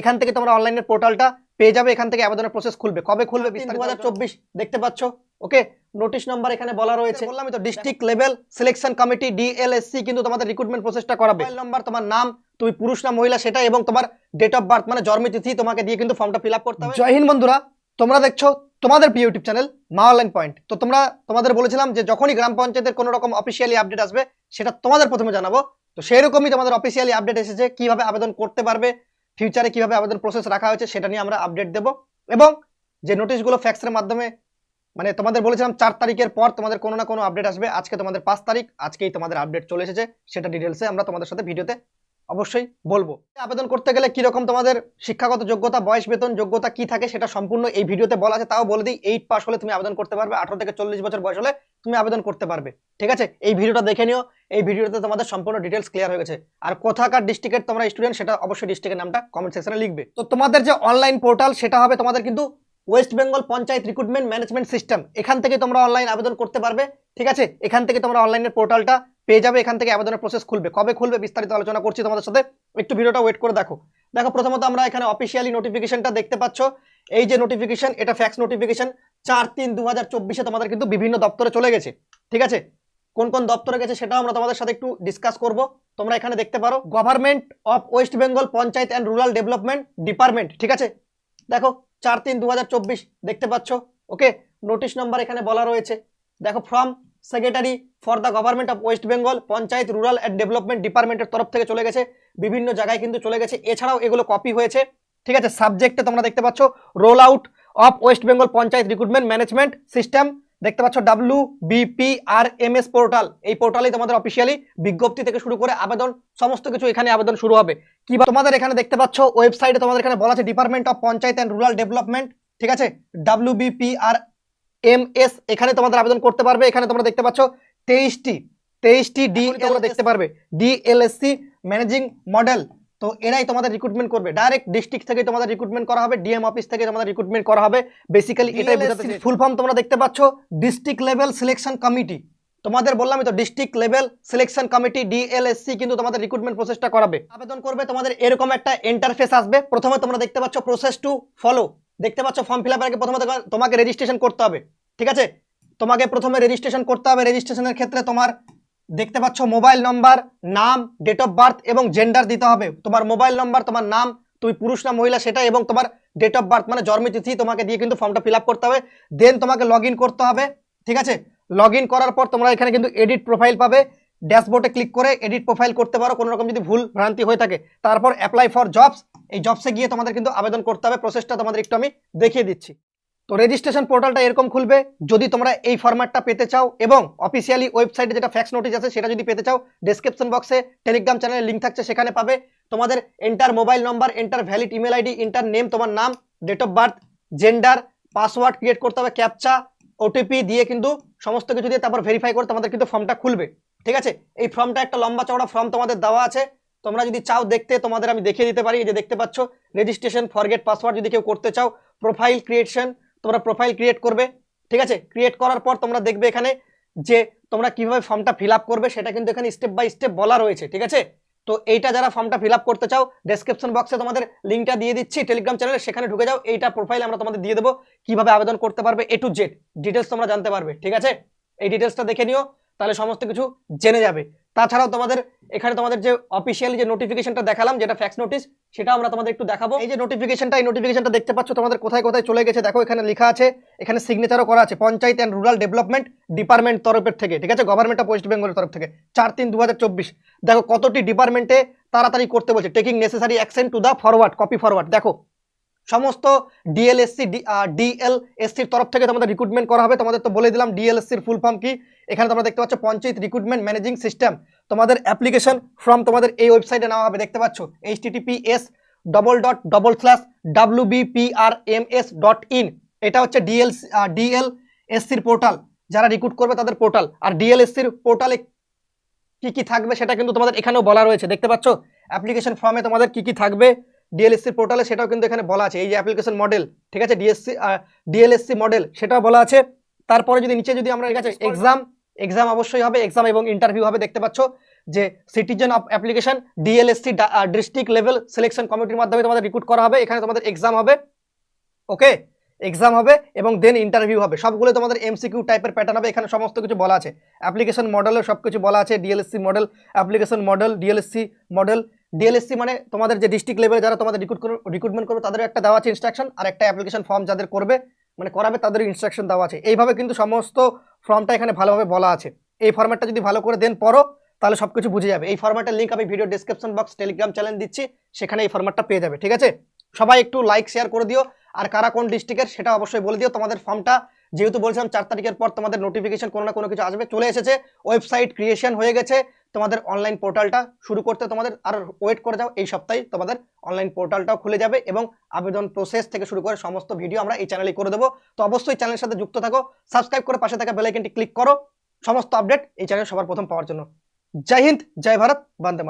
এখান থেকে তোমরা অনলাইনের পোর্টালটা পেয়ে যাবে এখান থেকে আবেদনের প্রসেস খুলবে। কবে খুলবে দু হাজার চব্বিশ দেখতে পাচ্ছ ওকে নোটিশ নাম্বার এখানে বলা রয়েছে। বললাম তো district level selection committee DLSC কিন্তু তোমাদের রিক্রুটমেন্ট প্রসেসটা করাবে। মোবাইল নাম্বার তোমার নাম তুমি পুরুষ না মহিলা সেটা এবং তোমার ডেট অফ বার্থ মানে জন্মতিথি তোমাকে দিয়ে কিন্তু ফর্মটা ফিল করতে হবে। জয় হিন্দ বন্ধুরা তোমরা দেখছ তোমাদের প্রিয় YouTube channel Maa online point তো তোমরা তোমাদের বলেছিলাম যে যখনই গ্রাম পঞ্চায়েতের কোনো রকম অফিসিয়ালি আপডেট আসবে সেটা তোমাদের প্রথমে জানাব। তো সেরকমই তোমাদের অফিসিয়ালি আপডেট এসেছে কীভাবে আবেদন করতে পারবে ফিউচারে কীভাবে আমাদের প্রসেস রাখা হয়েছে সেটা নিয়ে আমরা আপডেট দেব। এবং যে নোটিশগুলো ফ্যাক্সের মাধ্যমে মানে তোমাদের বলেছিলাম চার তারিখের পর তোমাদের কোনো না কোনো আপডেট আসবে। আজকে তোমাদের পাঁচ তারিখ, আজকেই তোমাদের আপডেট চলে এসেছে। সেটা ডিটেলসে আমরা তোমাদের সাথে ভিডিওতে অবশ্যই বলব। আবেদন করতে গেলে কীরকম তোমাদের শিক্ষাগত যোগ্যতা, বয়স, বেতন, যোগ্যতা কি থাকে সেটা সম্পূর্ণ এই ভিডিওতে বলা আছে, তাও বলে দিই এইট পাস হলে তুমি আবেদন করতে পারবে, আঠারো থেকে চল্লিশ বছর বয়স হলে তুমি আবেদন করতে পারবে। ঠিক আছে? এই ভিডিওটা দেখে নিও, এই ভিডিওতে তোমাদের সম্পূর্ণ ডিটেলস ক্লিয়ার হয়ে গেছে। আর কোথাকার ডিস্ট্রিক্টের তোমরা স্টুডেন্ট সেটা অবশ্যই ডিস্ট্রিক্টের নামটা কমেন্ট সেকশনে লিখবে। তো তোমাদের যে অনলাইন পোর্টাল সেটা হবে তোমাদের কিন্তু West Bengal panchayat recruitment management system এখান থেকে তোমরা অনলাইন আবেদন করতে পারবে। ঠিক আছে? এখান থেকে তোমরা অনলাইনের পোর্টালটা পেয়ে যাবে, এখান থেকে আবেদনের প্রসেস খুলবে। কবে খুলবে বিস্তারিত আলোচনা করছি তোমাদের সাথে। একটু ভিডিওটা ওয়েট করে দেখো। দেখো, প্রথমত আমরা এখানে অফিসিয়ালি নোটিফিকেশনটা দেখতে পাচ্ছ। এই যে নোটিফিকেশন এটা ফ্যাক্স নোটিফিকেশন চার তিন দু হাজার তোমাদের কিন্তু বিভিন্ন দপ্তরে চলে গেছে। ঠিক আছে? কোন কোন দপ্তরে গেছে সেটাও আমরা তোমাদের সাথে একটু ডিসকাস করব। তোমরা এখানে দেখতে পারো government of West Bengal panchayat and rural development department ঠিক আছে? দেখো, চার তিন দু দেখতে পাচ্ছ। ওকে নোটিশ নাম্বার এখানে বলা রয়েছে। দেখো from secretary for the government of West Bengal panchayat rural and development ডিপার্টমেন্টের তরফ থেকে চলে গেছে। বিভিন্ন জায়গায় কিন্তু চলে গেছে। এছাড়াও এগুলো কপি হয়েছে। ঠিক আছে? সাবজেক্টে তোমরা দেখতে পাচ্ছ roll out of West Bengal panchayat recruitment management system দেখতে পাচ্ছ W BPR M S portal এই পোর্টালে তোমাদের অফিসিয়ালি বিজ্ঞপ্তি থেকে শুরু করে আবেদন, সমস্ত কিছু এখানে আবেদন শুরু হবে। কি তোমাদের এখানে দেখতে পাচ্ছ ওয়েবসাইটে তোমাদের এখানে বলা আছে department of panchayat and rural development ঠিক আছে? ডাব্লিউ বিপিআর এম এস এখানে তোমাদের আবেদন করতে পারবে। এখানে তোমরা দেখতে পাচ্ছ তেইশটি তেইশটি ডি তোমরা দেখতে পারবে। DLSC managing model. তো এরাই তোমাদের রিক্রুটমেন্ট করবে। ডাইরেক্ট ডিস্ট্রিক্ট থেকে তোমাদের রিক্রুটমেন্ট করা হবে ডিএম অফিস থেকে তোমাদের রিক্রুটমেন্ট করা হবে। বেসিক্যালি এটাই বোঝাতে ফুল ফর্ম তোমরা দেখতে পাচ্ছ ডিস্ট্রিক্ট লেভেল সিলেকশন কমিটি তোমাদের বললামই তো district level selection committee DLSC কিন্তু তোমাদের রিক্রুটমেন্ট প্রসেসটা করাবে। আবেদন করবে তোমাদের এরকম একটা ইন্টারফেস আসবে। প্রথমে তোমরা দেখতে পাচ্ছ প্রসেস টু ফলো দেখতে পাচ্ছ ফর্ম ফিল আগে প্রথমে তোমাকে রেজিস্ট্রেশন করতে হবে, ঠিক আছে? তোমাকে প্রথমে রেজিস্ট্রেশন করতে হবে। রেজিস্ট্রেশনের ক্ষেত্রে তোমার দেখতে পাচ্ছ মোবাইল নাম্বার নাম ডেট অফ বার্থ এবং জেন্ডার দিতে হবে। তোমার মোবাইল নাম্বার তোমার নাম, তুমি পুরুষ না মহিলা সেটা এবং তোমার ডেট অফ বার্থ মানে জন্মতিথি তোমাকে দিয়ে কিন্তু ফর্মটা ফিল করতে হবে। দেন তোমাকে লগ করতে হবে, ঠিক আছে? লগ করার পর তোমরা এখানে কিন্তু এডিট প্রোফাইল পাবে। ড্যাশবোর্ডে ক্লিক করে এডিট প্রোফাইল করতে পারো। কোনো রকম যদি ভুল ভ্রান্তি হয়ে থাকে, তারপর অ্যাপ্লাই ফর জবস এই জবসে গিয়ে তোমাদের কিন্তু আবেদন করতে হবে। প্রসেসটা তোমাদের একটু আমি দেখিয়ে দিচ্ছি। তো রেজিস্ট্রেশন পোর্টালটা এরকম খুলবে, যদি তোমরা এই ফরম্যাটটা পেতে চাও এবং অফিসিয়ালি ওয়েবসাইটে যেটা ফ্যাক্স নোটিশ আছে, সেটা যদি পেতে চাও ডেসক্রিপশন বক্সে টেলিগ্রাম চ্যানেলের লিঙ্ক থাকছে, সেখানে পাবে। তোমাদের enter mobile number enter valid email ID enter name তোমার নাম date of birth gender password create করতে হবে ক্যাপচা ওটিপি দিয়ে কিন্তু সমস্ত কিছু দিয়ে তারপর ভেরিফাই করে তোমাদের কিন্তু ফর্মটা খুলবে। ঠিক আছে? এই ফর্মটা একটা লম্বা চওড়া ফর্ম তোমাদের দেওয়া আছে। তোমরা যদি চাও দেখতে, তোমাদের আমি দেখিয়ে দিতে পারি। যে দেখতে পাচ্ছ রেজিস্ট্রেশন ফরগেট পাসওয়ার্ড যদি কেউ করতে চাও প্রোফাইল ক্রিয়েশন তোমরা প্রোফাইল ক্রিয়েট করবে। ঠিক আছে? ক্রিয়েট করার পর তোমরা দেখবে এখানে যে তোমরা কীভাবে ফর্মটা ফিল করবে, সেটা কিন্তু এখানে স্টেপ বাই স্টেপ বলা রয়েছে। ঠিক আছে? তো এইটা যারা ফর্মটা ফিল করতে চাও ডেসক্রিপশন বক্সে তোমাদের লিঙ্কটা দিয়ে দিচ্ছি। টেলিগ্রাম চ্যানেলে সেখানে ঢুকে যাও, এইটা প্রোফাইল আমরা তোমাদের দিয়ে দেবো, কীভাবে আবেদন করতে পারবে এ টু জেড ডিটেলস তোমরা জানতে পারবে। ঠিক আছে? এই ডিটেলসটা দেখে নিও, তাহলে সমস্ত কিছু জেনে যাবে। তাছাড়াও তোমাদের এখানে তোমাদের যে অফিসিয়ালি যে নোটিফিকেশনটা দেখালাম, যেটা ফ্যাক্স নোটিশ সেটা আমরা তোমাদের একটু দেখাবো। এই যে নোটিফিকেশনটা এই নোটিফিকেশনটা দেখতে পাচ্ছ, তোমাদের কোথায় কোথায় চলে গেছে, দেখো এখানে লেখা আছে, এখানে সিগনেচারও করা আছে, panchayat and rural development department তরফের থেকে, ঠিক আছে? গভর্নমেন্ট অফ ওয়েস্ট বেঙ্গলের তরফ থেকে, চার তিন দু দেখো কতটি ডিপার্টমেন্টে তাড়াতাড়ি করতে বলছে taking necessary action to the forward copy forward দেখো। সমস্ত ডিএলএসসি ডিএলএসসির তরফ থেকে তোমাদের রিক্রুটমেন্ট করা হবে, তোমাদের তো বলে দিলাম ডিএলএসসির ফুল ফর্ম কি? এখানে তোমরা দেখতে পাচ্ছ, পঞ্চায়েত রিক্রুটমেন্ট ম্যানেজিং সিস্টেম তোমাদের অ্যাপ্লিকেশন ফর্ম তোমাদের এই ওয়েবসাইটে নেওয়া হবে। দেখতে পাচ্ছ? HTTPS double dot double slash W BPRMS dot in এটা হচ্ছে ডিএল ডিএলএসসির পোর্টাল যারা রিক্রুট করবে তাদের পোর্টাল আর ডিএলএসসির পোর্টালে কি কি থাকবে সেটা কিন্তু তোমাদের এখানেও বলা রয়েছে। দেখতে পাচ্ছ? অ্যাপ্লিকেশন ফর্মে তোমাদের কি কি থাকবে? ডিএলএসসির পোর্টালে সেটাও কিন্তু এখানে বলা আছে। এই যে অ্যাপ্লিকেশন মডেল ঠিক আছে? ডিএসসি ডিএলএসসি মডেল সেটাও বলা আছে। তারপরে যদি নিচে যদি আমরা ঠিক আছে এক্সাম এক্সাম অবশ্যই হবে এক্সাম এবং ইন্টারভিউ হবে, দেখতে পাচ্ছ যে citizen application DLSC district level selection কমিটির মাধ্যমে তোমাদের রিক্রুট করা হবে, এখানে তোমাদের এক্সাম হবে ওকে এক্সাম হবে এবং দেন ইন্টারভিউ হবে, সবগুলো তোমাদের এমসিকিউ টাইপের প্যাটার্ন হবে, এখানে সমস্ত কিছু বলা আছে। অ্যাপ্লিকেশন মডেলও সব কিছু বলা আছে DLSC model application model DLSC model DLSC মানে তোমাদের যে ডিস্ট্রিক্ট লেভেলে যারা তোমাদের রিক্রুট রিক্রুটমেন্ট করবে তাদের একটা দেওয়া আছে ইনস্ট্রাকশন আর একটা অ্যাপ্লিকেশন ফর্ম যাদের করবে মানে করাবে তাদের ইনস্ট্রাকশন দেওয়া আছে। এইভাবে কিন্তু সমস্ত ফর্মটা এখানে ভালোভাবে বলা আছে। এই ফর্ম্যাটটা যদি ভালো করে দেন পরো তাহলে সব কিছু বুঝে যাবে। এই ফর্ম্যাটের লিঙ্ক আমি video description box Telegram channel দিচ্ছি, সেখানে এই ফর্ম্যাটটা পেয়ে যাবে, ঠিক আছে? সবাই একটু লাইক শেয়ার করে দিও। আর কারা কোন ডিস্ট্রিক্টের সেটা অবশ্যই বলে দিও। তোমাদের ফর্মটা যেহেতু বলছিলাম চার তারিখের পর তোমাদের নোটিফিকেশন কোনো না কোনো কিছু আসবে, চলে এসেছে ওয়েবসাইট ক্রিয়েশন হয়ে গেছে, তোমাদের অনলাইন পোর্টালটা শুরু করতে তোমাদের আর ওয়েট করে যাও, এই সপ্তাহে তোমাদের অনলাইন পোর্টালটাও খুলে যাবে এবং আবেদন প্রসেস থেকে শুরু করে সমস্ত ভিডিও আমরা এই চ্যানেলে করে দেবো। তো অবশ্যই চ্যানেলের সাথে যুক্ত থাকো সাবস্ক্রাইব করে পাশে থাকা বেলাইকনটি ক্লিক করো, সমস্ত আপডেট এই চ্যানেল সবার প্রথম পাওয়ার জন্য। জয় হিন্দ, জয় ভারত, বন্দে